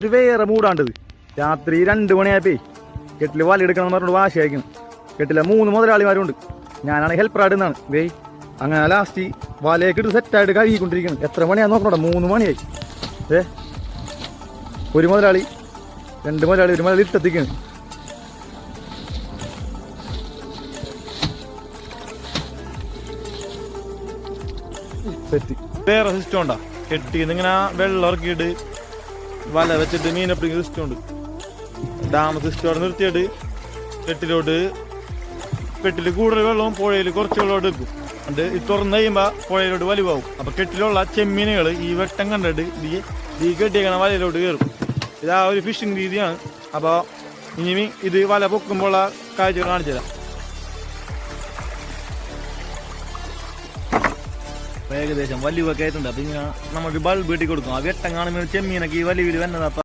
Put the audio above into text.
ഒരു വേറെ മൂടാണ്ടത് രാത്രി രണ്ട് മണിയായപ്പേ എന്ന് പറഞ്ഞു വാശി വാശിയായിരിക്കും കെട്ടിലെ മൂന്ന് മുതലാളിമാരുണ്ട്. ഞാനാണ് ഹെൽപ്പർ ആടുന്നാണ് വേയ് അങ്ങനെ ലാസ്റ്റ് വലയൊക്കെ ഇട്ട് സെറ്റായിട്ട് കഴുകിക്കൊണ്ടിരിക്കുന്നു. എത്ര മണിയാന്ന് നോക്കണോ മൂന്ന് മണിയായി. ഏ ഒരു മുതലാളി രണ്ട് മുതലാളി ഒരു മുതലാളി ഇട്ടെത്തിക്കുന്നു. സെറ്റ് വേറെ സിസ്റ്റം ഉണ്ടാ? കെട്ടിന്ന് ഇങ്ങനെ വെള്ളം ഇറക്കിയിട്ട് വല വെച്ചിട്ട് മീനെ പിടിക്കുന്ന സിസ്റ്റം ഉണ്ട് ഡാം സിസ്റ്റം അവിടെ നിർത്തിയിട്ട് കെട്ടിലോട്ട് കെട്ടിൽ കൂടുതൽ വെള്ളവും പുഴയിൽ കുറച്ച് വെള്ളം എടുക്കും അത് ഇത് തുറന്ന് കഴിയുമ്പോൾ പുഴയിലോട്ട് വലിവാകും അപ്പം കെട്ടിലുള്ള ചെമ്മീനുകൾ ഈ വെട്ടം കണ്ടിട്ട് ഈ ഈ കെട്ടിയേക്കണ വലയിലോട്ട് കയറും. ഇതാ ഒരു ഫിഷിംഗ് രീതിയാണ്. അപ്പോൾ ഇനി ഇത് വല പൊക്കുമ്പോൾ ഉള്ള കാഴ്ചകൾ കാണിച്ചു തരാം ഏകദേശം വലിയ കയറ്റുണ്ട് അപ്പൊ ഇങ്ങനെ നമുക്ക് ബൾബ് കിട്ടി കൊടുക്കും ആ വെട്ടം കാണുമ്പോൾ ചെമ്മീനൊക്കെ ഈ വലിയ വന്നതാ.